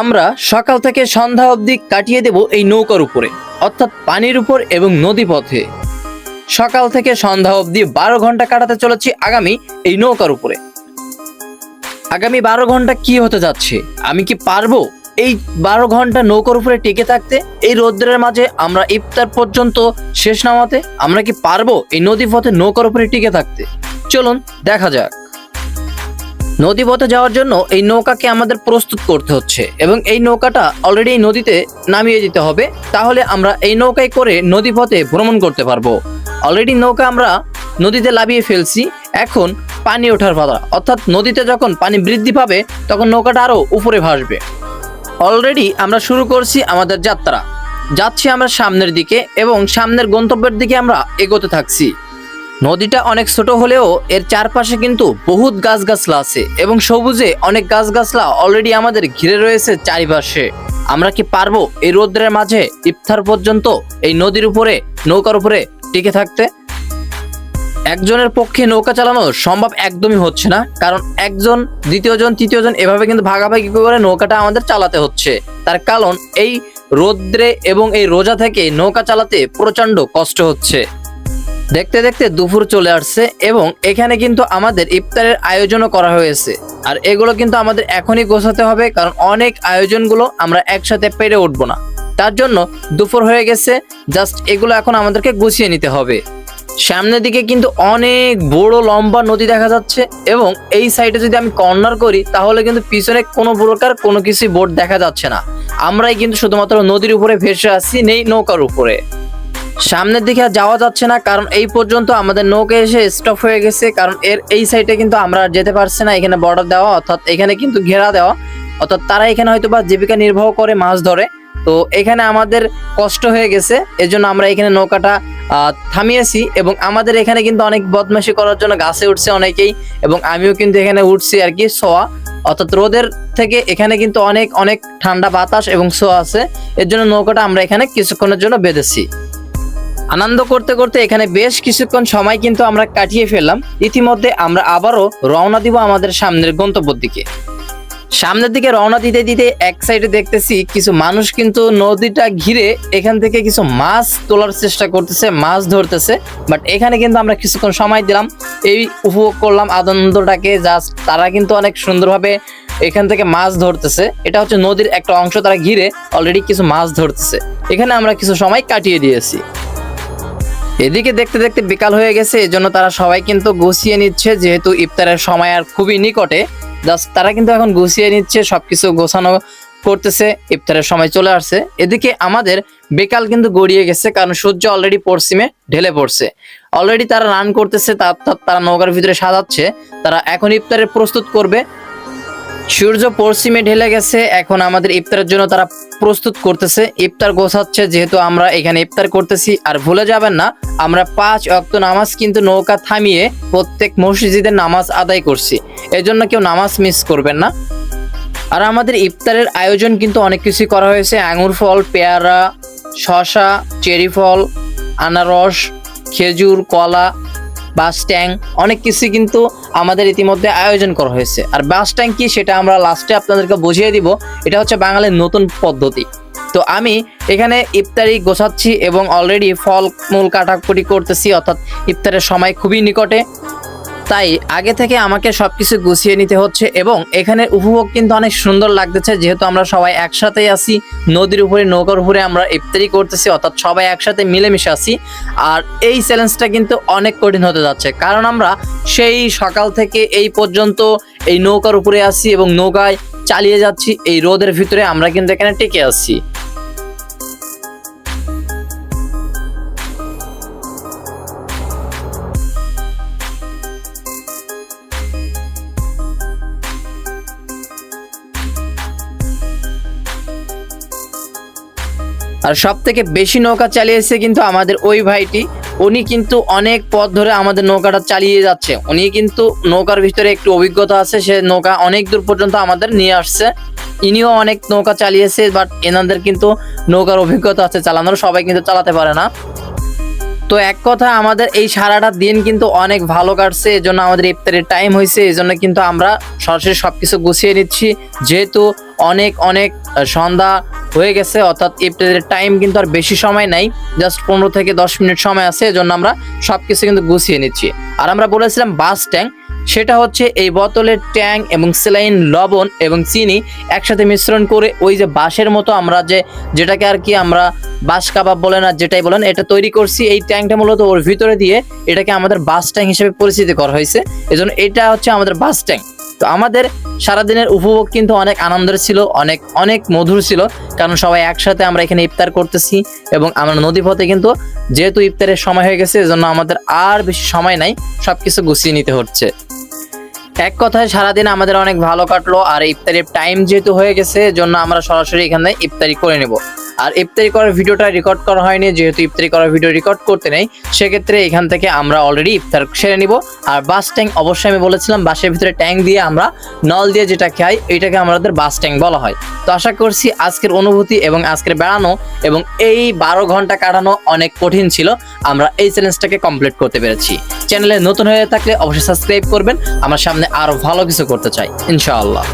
আমরা সকাল থেকে সন্ধ্যা অবধি কাটিয়ে দেব এই নৌকার উপরে, অর্থাৎ পানির উপর এবং নদী পথে। সকাল থেকে সন্ধ্যা অবধি বারো ঘণ্টা কাটাতে চলেছি আগামী এই নৌকার উপরে। আগামী বারো ঘণ্টা কি হতে যাচ্ছে? আমি কি পারব এই বারো ঘণ্টা নৌকার উপরে টিকে থাকতে? এই রৌদ্রের মাঝে আমরা ইফতার পর্যন্ত শেষ নামাতে আমরা কি পারব এই নদী পথে নৌকার উপরে টিকে থাকতে? চলুন দেখা যাক। নদী পথে যাওয়ার জন্য এই নৌকাকে আমাদের প্রস্তুত করতে হচ্ছে এবং এই নৌকাটা অলরেডি এই নদীতে নামিয়ে দিতে হবে। তাহলে আমরা এই নৌকায় করে নদী পথে ভ্রমণ করতে পারব। অলরেডি নৌকা আমরা নদীতে লাভিয়ে ফেলছি। এখন পানি ওঠার পালা অর্থাৎ নদীতে যখন পানি বৃদ্ধি পাবে, তখন নৌকাটা আরও উপরে ভাসবে। অলরেডি আমরা শুরু করছি আমাদের যাত্রা। যাচ্ছি আমরা সামনের দিকে এবং সামনের গন্তব্যের দিকে আমরা এগোতে থাকছি। নদীটা অনেক ছোট হলেও এর চারপাশে কিন্তু বহুত গাছগাছলা আছে এবং সবুজে অনেক গাছগাছলা অলরেডি আমাদের ঘিরে রয়েছে চারিপাশে। আমরা কি পারব এই রৌদ্রের মাঝে ইফতার পর্যন্ত এই নদীর উপরে, নৌকার উপরে টিকে থাকতে? একজনের পক্ষে নৌকা চালানো সম্ভব একদমই হচ্ছে না, কারণ একজন, দ্বিতীয়জন, তৃতীয়জন এভাবে কিন্তু ভাগাভাগি করে নৌকাটা আমাদের চালাতে হচ্ছে। তার কারণ এই রৌদ্রে এবং এই রোজা থেকে নৌকা চালাতে প্রচণ্ড কষ্ট হচ্ছে। দেখতে দেখতে দুপুর চলে আসছে এবং এখানে কিন্তু আমাদের ইফতারের আয়োজনও করা হয়েছে। আর এগুলো কিন্তু আমাদের এখনই গোছাতে হবে কারণ অনেক আয়োজনগুলো আমরা একসাথে পেরে উঠবো না। তার জন্য দুপুর হয়ে গেছে, জাস্ট এগুলো এখন আমাদেরকে গুছিয়ে নিতে হবে। সামনের দিকে কিন্তু অনেক বড় লম্বা নদী দেখা যাচ্ছে এবং এই সাইডে যদি আমি কর্নার করি, তাহলে কিন্তু পিছনে কোনো প্রকার কোনো কিছুই বোট দেখা যাচ্ছে না। আমরাই কিন্তু শুধুমাত্র নদীর উপরে ভেসে আসছি নেই নৌকার উপরে। সামনের দিকে যাওয়া যাচ্ছে না, কারণ এই পর্যন্ত আমাদের নৌকা এসে স্টপ হয়ে গেছে, কারণ এর এই সাইডে কিন্তু আমরা যেতে পারছি না, এখানে বর্ডার দেওয়া, অর্থাৎ এখানে কিন্তু ঘেরা দেওয়া, অর্থাৎ তারা এখানে হয়তো বা জীবিকা নির্বাহ করে মাছ ধরে। তো এখানে আমাদের কষ্ট হয়ে গেছে, এজন্য আমরা এখানে নৌকাটা থামিয়েছি এবং আমাদের এখানে কিন্তু অনেক বদমাশি করার জন্য গাছে উঠছে অনেকেই এবং আমিও কিন্তু এখানে উঠছি আর কি, সোয়া। অর্থাৎ রোদের থেকে এখানে কিন্তু অনেক অনেক ঠান্ডা বাতাস এবং সোয়া আছে, এর জন্য নৌকাটা আমরা এখানে কিছুক্ষণের জন্য বেঁধেছি। আনন্দ করতে করতে এখানে বেশ কিছুক্ষণ সময় কিন্তু আমরা কাটিয়ে ফেললাম। ইতিমধ্যে আমরা আবারও রওনা দিব আমাদের সামনের গন্তব্যের দিকে। সামনের দিকে রওনা দিতে দিতে এক সাইডে দেখতেছি কিছু মানুষ কিন্তু নদীটা ঘিরে এখান থেকে কিছু মাছ তোলার চেষ্টা করতেছে, মাছ ধরতেছে। বাট এখানে কিন্তু আমরা কিছুক্ষণ সময় দিলাম। এই উপভোগ করলাম আনন্দটাকে। জাস্ট তারা কিন্তু অনেক সুন্দরভাবে এখান থেকে মাছ ধরতেছে। এটা হচ্ছে নদীর একটা অংশ, তারা ঘিরে অলরেডি কিছু মাছ ধরতেছে। এখানে আমরা কিছু সময় কাটিয়ে দিয়েছি। এদিকে দেখতে দেখতে বিকাল হয়ে গেছে, এজন্য তারা সবাই কিন্তু গুছিয়ে নিচ্ছে, যেহেতু ইফতারের সময় আর খুবই নিকটে। জাস্ট তারা কিন্তু এখন গুছিয়ে নিচ্ছে, সবকিছু গোছানো করতেছে, ইফতারের সময় চলে আসছে। এদিকে আমাদের বিকাল কিন্তু গড়িয়ে গেছে, কারণ সূর্য অলরেডি পশ্চিমে ঢেলে পড়ছে। অলরেডি তারা রান করতেছে তারা নৌকার ভিতরে সাজাচ্ছে, তারা এখন ইফতারের প্রস্তুত করবে। সূর্য পশ্চিমে ঢেলে গেছে। এখন আমাদের ইফতারের জন্য তারা প্রস্তুত করতেছে। ইফতার গোছাচ্ছে, যেহেতু আমরা এখানে ইফতার করতেছি। আর ভুলে যাবেন না, আমরা পাঁচ অক্ত নামাজ কিন্তু নৌকা থামিয়ে প্রত্যেক মসজিদের নামাজ আদায় করছি। এজন্য কেউ নামাজ মিস করবেন না। আর আমাদের ইফতারের আয়োজন কিন্তু অনেক কিছুই করা হয়েছে। আঙুর ফল, পেয়ারা শশা চেরি ফল, আনারস, খেজুর, কলা বাস ট্যাং, অনেক কিছু কিন্তু আমাদের ইতিমধ্যে আয়োজন করা হয়েছে। আর বাস ট্যাঙ্ক কি সেটা আমরা লাস্টে আপনাদেরকে বুঝিয়ে দিব, এটা হচ্ছে বাঙালির নতুন পদ্ধতি। তো আমি এখানে ইফতারি গোছাচ্ছি এবং অলরেডি ফল মূল কাটাকুটি করতেছি, অর্থাৎ ইফতারের সময় খুবই নিকটে। তাই আগে থেকে আমাকে সবকিছু গুছিয়ে নিতে হচ্ছে এবং এখানে উপভোগ কিন্তু অনেক সুন্দর লাগতেছে। যেহেতু আমরা সবাই একসাথেই আছি, নদীর উপরে, নৌকার উপরে আমরা ইফতারি করতেছি, অর্থাৎ সবাই একসাথে মিলেমিশে আছি। আর এই চ্যালেঞ্জটা কিন্তু অনেক কঠিন হতে যাচ্ছে। কারণ আমরা সেই সকাল থেকে এই পর্যন্ত এই নৌকার উপরে আছি এবং নৌকায় চালিয়ে যাচ্ছি, এই রোদের ভিতরে আমরা কিন্তু এখানে টিকে আছি। আর সব থেকে বেশি নৌকা চালিয়েছে কিন্তু আমাদের ওই ভাইটি। উনি কিন্তু অনেক পথ ধরে আমাদের নৌকাটা চালিয়ে যাচ্ছে। উনি কিন্তু নৌকার ভিতরে একটু অভিজ্ঞতা আছে, সে নৌকা অনেক দূর পর্যন্ত আমাদের নিয়ে আসছে। ইনিও অনেক নৌকা চালিয়েছে, বাট এনাদের কিন্তু নৌকার অভিজ্ঞতা আছে, চালানোর সবাই কিন্তু চালাতে পারে না। তো এক কথা, আমাদের এই সারাটা দিন কিন্তু অনেক ভালো কাটছে এই জন্য আমাদের ইফতারের টাইম হয়েছে এই জন্য কিন্তু আমরা সরাসরি সবকিছু গুছিয়ে নিচ্ছি। যেহেতু অনেক অনেক সন্ধ্যা হয়ে গেছে, অর্থাৎ ইফতারের টাইম কিন্তু আর বেশি সময় নাই জাস্ট পনেরো থেকে দশ মিনিট সময় আছে, এজন্য আমরা সব কিছু কিন্তু গুছিয়ে নিচ্ছি। আর আমরা বলেছিলাম বাস ট্যাঙ্ক সেটা হচ্ছে এই বোতলের ট্যাঙ্ক এবং সেলাইন লবণ এবং চিনি একসাথে মিশ্রণ করে ওই যে বাঁশের মতো আমরা যে, যেটাকে আর কি আমরা বাঁশ কাবাব বলেন আর যেটাই বলেন, এটা তৈরি করছি। এই ট্যাঙ্কটা মূলত ওর ভিতরে দিয়ে এটাকে আমাদের বাস ট্যাঙ্ক হিসেবে পরিচিতি করা হয়েছে। এজন্য এটা হচ্ছে আমাদের বাস ট্যাঙ্ক তো আমাদের সারাদিনের উপভোগ কিন্তু অনেক আনন্দের ছিল, অনেক অনেক মধুর ছিল। কারণ সবাই একসাথে আমরা এখানে ইফতার করতেছি এবং আমরা নদী পথে কিন্তু যেহেতু ইফতারের সময় হয়ে গেছে, এজন্য আমাদের আর বেশি সময় নাই, সবকিছু গুছিয়ে নিতে হচ্ছে। এক কথায় সারাদিন আমাদের অনেক ভালো কাটলো, আর ইফতারির টাইম যেহেতু হয়ে গেছে জন্য আমরা সরাসরি এখানে ইফতারি করে নেব। আর ইফতারি করার ভিডিওটা রেকর্ড করা হয়নি, যেহেতু ইফতারি করার ভিডিও রেকর্ড করতে নেই, সেক্ষেত্রে এখান থেকে আমরা অলরেডি ইফতার সেরে নিব। আর বাস ট্যাঙ্ক অবশ্যই আমি বলেছিলাম, বাসের ভিতরে ট্যাঙ্ক দিয়ে আমরা নল দিয়ে যেটা খাই, এটাকে আমাদের বাস ট্যাঙ্ক বলা হয়। তো আশা করছি আজকের অনুভূতি এবং আজকের বেড়ানো এবং এই বারো ঘণ্টা কাটানো অনেক কঠিন ছিল, আমরা এই চ্যালেঞ্জটাকে কমপ্লিট করতে পেরেছি। চ্যানেলে নতুন হয়ে থাকলে অবশ্যই সাবস্ক্রাইব করবেন, আমার সামনে আরও ভালো কিছু করতে চাই, ইনশাআল্লাহ।